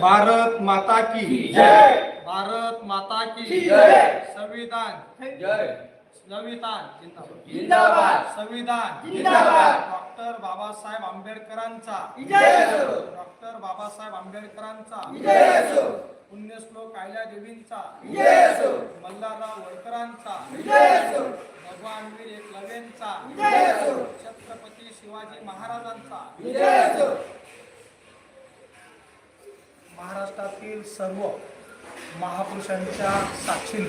भारत माता की जय. भारत माता की जय. संविधान. जय. संविधान. जिंदाबाद. जिंदाबाद. संविधान. जिंदाबाद. डॉक्टर बाबासाहेब आंबेडकरांचा. विजय असो. डॉक्टर बाबासाहेब आंबेडकरांचा. विजय असो. पुण्यश्लोक आयल्या देवींचा. विजय असो. मल्हारराव होळकरांचा विजय असो. भगवान वीर एकलव्यांचा. विजय असो. छत्रपती शिवाजी महाराजांचा. महाराष्ट्रातील सर्व महापुरुषांच्या साक्षीने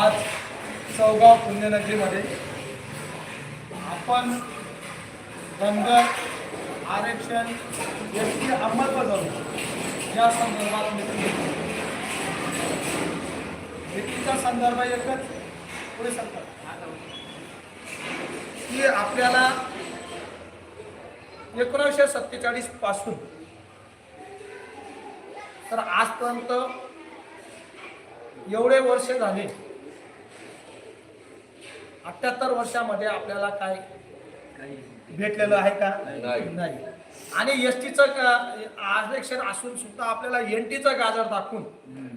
आज चौगाव पुण्यनगरीमध्ये आपण धनगर आरक्षण याची अंमलबजावणी या संदर्भात मिटिंग घेतली. मिटिंगचा संदर्भ एकच पुढे सांगतात की आपल्याला एकोणीसशे सत्तेचाळीसपासून तर आजपर्यंत एवढे वर्ष झाले अठ्याहत्तर वर्षामध्ये आपल्याला काय भेटलेलं आहे का? नाही. नाही. आणि एस टीचं आरक्षण असून सुद्धा आपल्याला एन टीचं गाजर दाखवून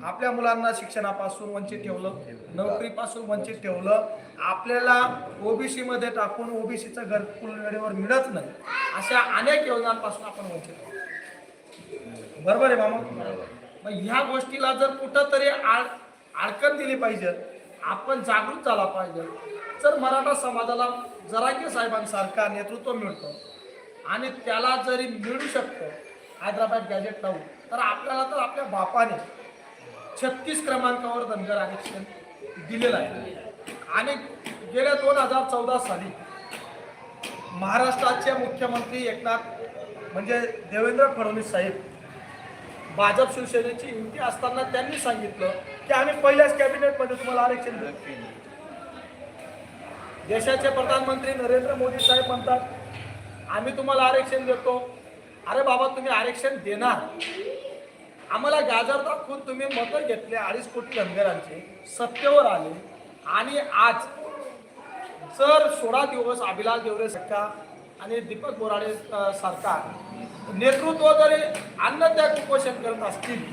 आपल्या मुलांना शिक्षणापासून वंचित ठेवलं नोकरीपासून वंचित ठेवलं. आपल्याला ओबीसी मध्ये टाकून ओबीसीचं घरकुल वेळेवर मिळत नाही. अशा अनेक योजनांपासून आपण वंचित. बरोबर आहे मामा? मग ह्या गोष्टीला जर कुठं तरी आळ अडकण दिली पाहिजे आपण जागृत झाला पाहिजे जर मराठा समाजाला जरांगे साहेबांसारखा नेतृत्व मिळतं. आणि त्याला जरी मिळू शकतं हैदराबाद गॅजेट लावून तर आपल्याला तर आपल्या बापाने छत्तीस क्रमांकावर धनगर आरक्षण दिलेलं आहे. आणि गेल्या दोन हजार चौदा साली महाराष्ट्राचे मुख्यमंत्री एकनाथ म्हणजे देवेंद्र फडणवीस साहेब भाजप शिवसेनेची युती असताना त्यांनी सांगितलं की आम्ही पहिल्याच कॅबिनेटमध्ये तुम्हाला आरक्षण देऊ. देशाचे प्रधानमंत्री नरेंद्र मोदी साहेब म्हणतात आम्ही तुम्हाला आरक्षण देतो. अरे बाबा तुम्ही आरक्षण देणार. आम्हाला गाजर दाखवून तुम्ही मतं घेतले अडीच कोटी धनगरांचे. सत्तेवर आले. आणि आज जर सोळा दिवस अभिलाष देवरे सारखा आणि दीपक बोराडे सरकार नेतृत्व जरी अन्नत्याग उपोषण करत असतील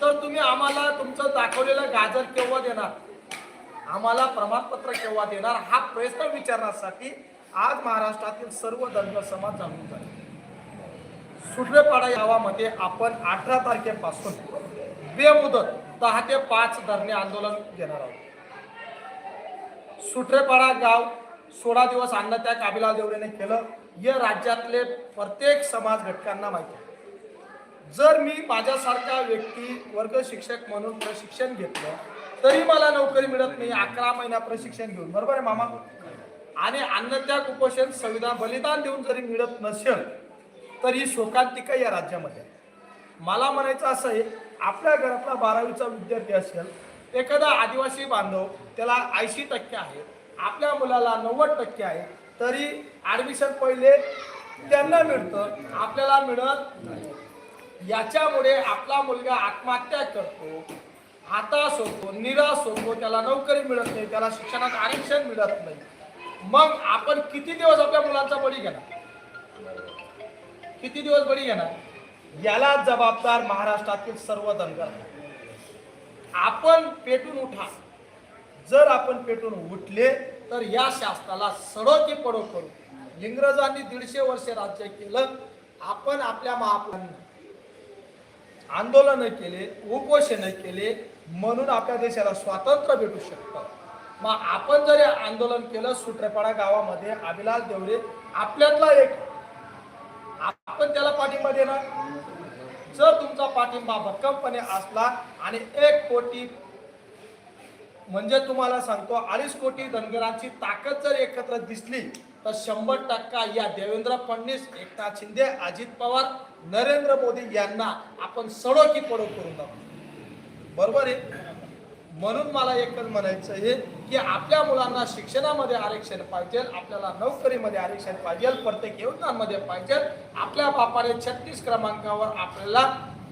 तर तुम्ही आम्हाला तुमचं दाखवलेलं गाजर केव्हा देणार? आम्हाला प्रमाणपत्र केव्हा देणार हा प्रश्न विचारण्यासाठी आज महाराष्ट्रातील सर्व धर्म समाज जाणून झाले. सुटवेपाडा गावामध्ये आपण अठरा तारखेपासून बेमुदत दहा ते पाच धरणे आंदोलन घेणार आहोत. सुटरेपाडा गाव सोळा दिवस अन्नत्याग काबिला देवरेने केलं. हे राज्यातले प्रत्येक समाज घटकांना माहिती आहे. जर मी माझ्यासारखा व्यक्ती वर्ग शिक्षक म्हणून प्रशिक्षण घेतलं तरी मला नोकरी मिळत नाही. अकरा महिना प्रशिक्षण घेऊन. बरोबर आहे मामा? आणि अन्नत्या कुपोषण संविधान बलिदान देऊन जरी मिळत नसेल तर ही शोकांतिका या राज्यामध्ये. मला म्हणायचं असं आहे आपल्या घरातला बारावीचा विद्यार्थी असेल एखादा आदिवासी बांधव त्याला ऐंशी टक्के आहे आपल्या मुलाला नव्वद टक्के आहे तरी ऍडमिशन पहिले त्यांना मिळतं आपल्याला मिळत नाही. याच्यामुळे आपला मुलगा आत्महत्या करतो हाताश होतो निराश होतो त्याला नोकरी मिळत नाही त्याला शिक्षणात आरक्षण मिळत नाही. मग आपण किती दिवस आपल्या मुलांचा बळी घेणार? किती दिवस बळी घेणार? याला जबाबदार महाराष्ट्रातील सर्व धनगर आपण पेटून उठा. जर आपण पेटून उठले तर या शास्त्राला सडोकी पडो करू. इंग्रजांनी दीडशे वर्ष राज्य केलं. आपण आपल्या महापुरांना आंदोलन केले उपोषण केले म्हणून आपल्या देशाला स्वातंत्र्य भेटू शकतं. मग आपण जर आंदोलन केलं सुट्रेपाडा गावामध्ये अभिलाष देवरे आपल्यातला एक. आपण त्याला पाठिंबा देणार. जर तुमचा पाठिंबा भक्कमपणे असला आणि एक कोटी म्हणजे तुम्हाला सांगतो अडीच कोटी धनगरांची ताकद जर एकत्र दिसली तर शंभर टक्का या देवेंद्र फडणवीस एकनाथ शिंदे अजित पवार नरेंद्र मोदी यांना आपण सडो की पडो करून दाखवू बरोबर आहे? म्हणून मला एकच म्हणायचं आहे की आपल्या मुलांना शिक्षणामध्ये आरक्षण पाहिजे आपल्याला नोकरीमध्ये आरक्षण पाहिजे प्रत्येक योजनांमध्ये पाहिजे. आपल्या बापाने छत्तीस क्रमांकावर आपल्याला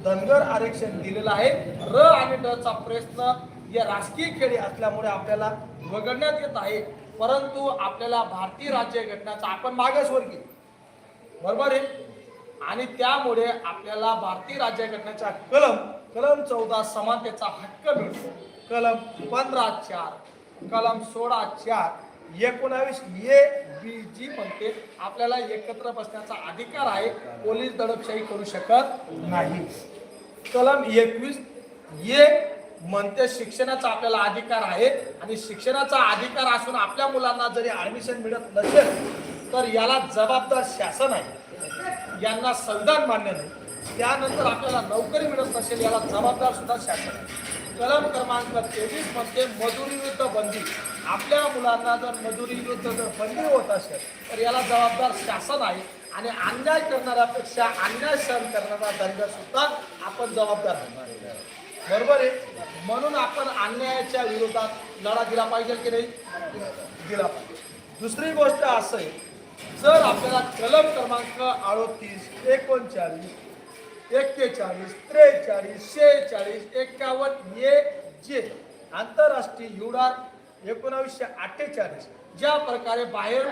धनगर आरक्षण दिलेलं आहे. र आणि ड चा प्रश्न या राजकीय खेळी असल्यामुळे आपल्याला वगळण्यात येत आहे. परंतु आपल्याला भारतीय राज्यघटनाचा आपण मागासवर्गीय. बरोबर आहे? आणि त्यामुळे आपल्याला भारतीय राज्यघटनेचा कलम कलम चौदा समानतेचा हक्क मिळतो. कलम पंधरा चार कलम सोळा चार एकोणावीस ए बी जी म्हणते आपल्याला एकत्र बसण्याचा अधिकार आहे. पोलीस दडपशाही करू शकत नाही. कलम एकवीस ए म्हणते शिक्षणाचा आपल्याला अधिकार आहे आणि शिक्षणाचा अधिकार असून आपल्या मुलांना जरी ऍडमिशन मिळत नसेल तर याला जबाबदार शासन आहे. यांना संविधान मान्य नाही. त्यानंतर आपल्याला नोकरी मिळत नसेल याला जबाबदार सुद्धा शासन आहे. कलम क्रमांक तेवीसमध्ये मजुरी विरुद्ध बंदी. आपल्या मुलांना जर मजुरी विरुद्ध जर बंदी होत असेल तर याला जबाबदार शासन आहे आणि अन्याय करणाऱ्यापेक्षा अन्याय सहन करणारा दंड सुद्धा आपण जबाबदार होणार आहे बरोबर आहे. म्हणून आपण अन्यायाच्या विरोधात लढा दिला पाहिजे की नाही? दिला पाहिजे. दुसरी गोष्ट असं आहे जर आपल्याला कलम क्रमांक अडोतीस एकोणचाळीस एक्केचाळीस त्रेचाळीस शेहेचाळीस एक्कावन्न ए जे आंतरराष्ट्रीय युडार एकोणावीसशे अठ्ठेचाळीस ज्या प्रकारे बाहेर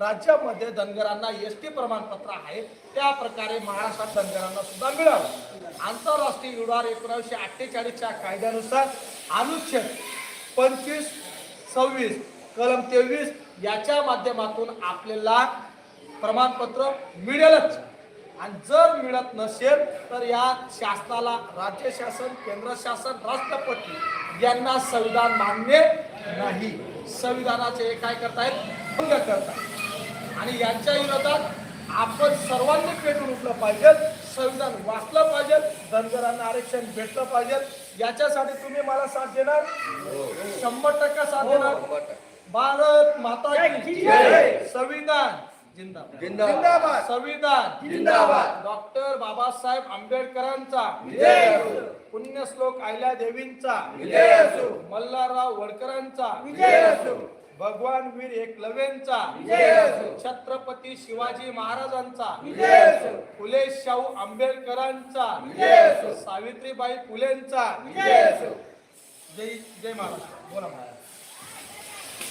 राज्यामध्ये धनगरांना एस टी प्रमाणपत्र आहे त्या प्रकारे महाराष्ट्रात धनगरांना सुद्धा मिळावं आंतरराष्ट्रीय युडार एकोणावीसशे अठ्ठेचाळीसच्या कायद्यानुसार अनुच्छेद पंचवीस सव्वीस कलम तेवीस याच्या माध्यमातून आपल्याला प्रमाणपत्र मिळेलच. आणि जर मिळत नसेल तर या शासनाला राज्य शासन केंद्र शासन राष्ट्रपती यांना संविधान मान्य नाही. संविधानाचे हे काय करतायत? भंग करतायत. आणि यांच्या विरोधात आपण सर्वांनी पेटून उठलं पाहिजे संविधान वाचलं पाहिजे धनगरांना आरक्षण भेटलं पाहिजे. याच्यासाठी तुम्ही मला साथ देणार? शंभर टक्का साथ देणार. भारत माता की जय. संविधान. जिंदाबाद. जिंदाबाद. संविधान. जिंदाबाद. डॉक्टर बाबासाहेब आंबेडकरांचा. विजय असो. पुण्यश्लोक आयल्या देवींचा. विजय असो. मल्हारराव असो. भगवान वीर एकलव्यांचा. विजय असो. छत्रपती शिवाजी महाराजांचा. विजय असो. फुले शाहू आंबेडकरांचा. विजय असो. सावित्रीबाई फुलेंचा. विजय असो. जय जय महाराष्ट्र बोला महाराज.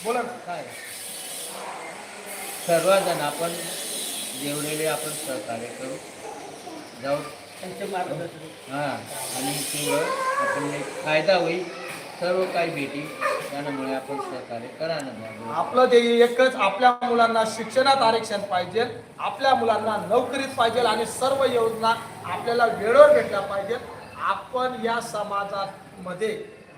बोला ना. काय? सर्वजण आपण जेवढेले आपण सहकार्य करू. जाऊ. हां आणि आपण एक फायदा होईल. सर्व काही भेटी. त्यामुळे आपण सहकार्य करा ना आपलं ध्येय एकच आपल्या मुलांना शिक्षणात आरक्षण पाहिजे आपल्या मुलांना नोकरीत पाहिजे आणि सर्व योजना आपल्याला वेळेवर भेटल्या पाहिजे. आपण या समाजामध्ये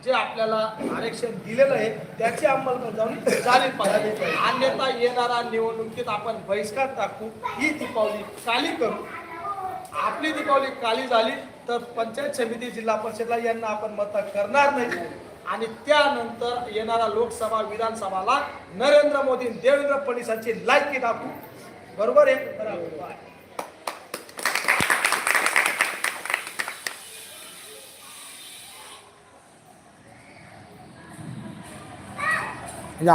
जे आपल्याला आरक्षण दिलेलं आहे त्याची अंमलबजावणी झाली पाहिजे अन्यथा येणारा निवडणुकीत आपण बहिष्कार टाकू ही दीपावली काली करू. आपली दीपावली काली झाली तर पंचायत समिती जिल्हा परिषदला यांना आपण मत करणार नाही. आणि त्यानंतर येणारा लोकसभा विधानसभाला नरेंद्र मोदी देवेंद्र फडणवीसांची लायकी दाखवू बरोबर आहे बरोबर. म्हणजे